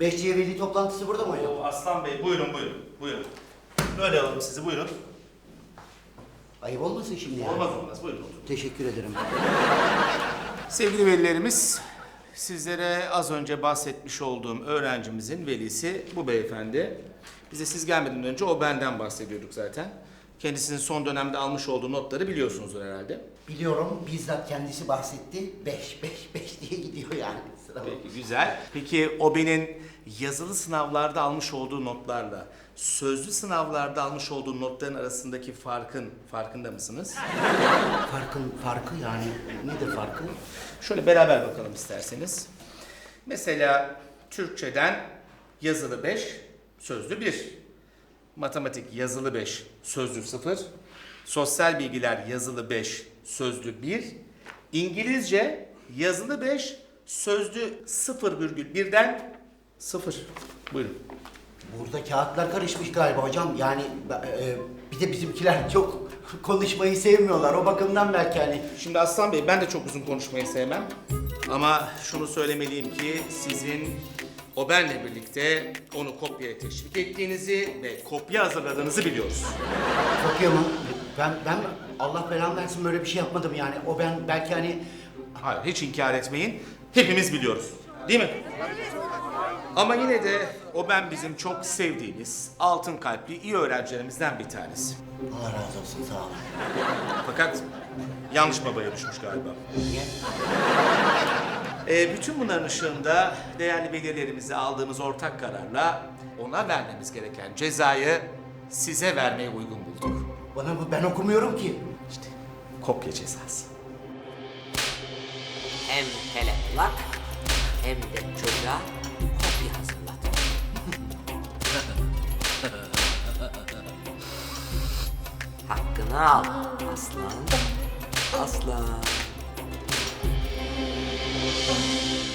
Beşçiye veli toplantısı burada mı hocam? Oo, Aslan Bey buyurun buyurun. Buyurun. Böyle alalım sizi buyurun. Ayıp olmasın şimdi yani. Olmaz olmaz buyurun oturun. Teşekkür ederim. Sevgili velilerimiz, sizlere az önce bahsetmiş olduğum öğrencimizin velisi bu beyefendi. Bize siz gelmeden önce o benden bahsediyorduk zaten. Kendisinin son dönemde almış olduğu notları biliyorsunuzdur herhalde. Biliyorum bizzat kendisi bahsetti. Beş, beş, beş diye gidiyor yani. Sıra Peki güzel. Peki o benim yazılı sınavlarda almış olduğu notlarla sözlü sınavlarda almış olduğu notların arasındaki farkın farkında mısınız? Farkın farkı yani nedir farkı? Şöyle beraber bakalım isterseniz. Mesela Türkçeden yazılı 5, sözlü 1. Matematik yazılı 5, sözlü 0. Sosyal bilgiler yazılı 5, sözlü 1. İngilizce yazılı 5, sözlü 0,1'den 0. Buyurun. Burada kağıtlar karışmış galiba hocam. Yani e, bir de bizimkiler çok konuşmayı sevmiyorlar. O bakımdan belki hani. Şimdi Aslan Bey ben de çok uzun konuşmayı sevmem. Ama şunu söylemeliyim ki sizin o benle birlikte onu kopyaya teşvik ettiğinizi ve kopya hazırladığınızı biliyoruz. Kopya mı? Ben, ben Allah belamı versin böyle bir şey yapmadım yani. O ben belki hani Hayır hiç inkar etmeyin. Hepimiz biliyoruz. Değil mi? Ama yine de o ben bizim çok sevdiğimiz altın kalpli iyi öğrencilerimizden bir tanesi. Allah razı olsun sağ olun. Fakat yanlış babaya düşmüş galiba. Niye? Ee, bütün bunların ışığında değerli velilerimize aldığımız ortak kararla ona vermemiz gereken cezayı size vermeye uygun bulduk. Bana bu ben okumuyorum ki. İşte kopya cezası. Hem teleplak hem de çocuğa kopya hazırlat. Hakkını al aslan. Aslan. Música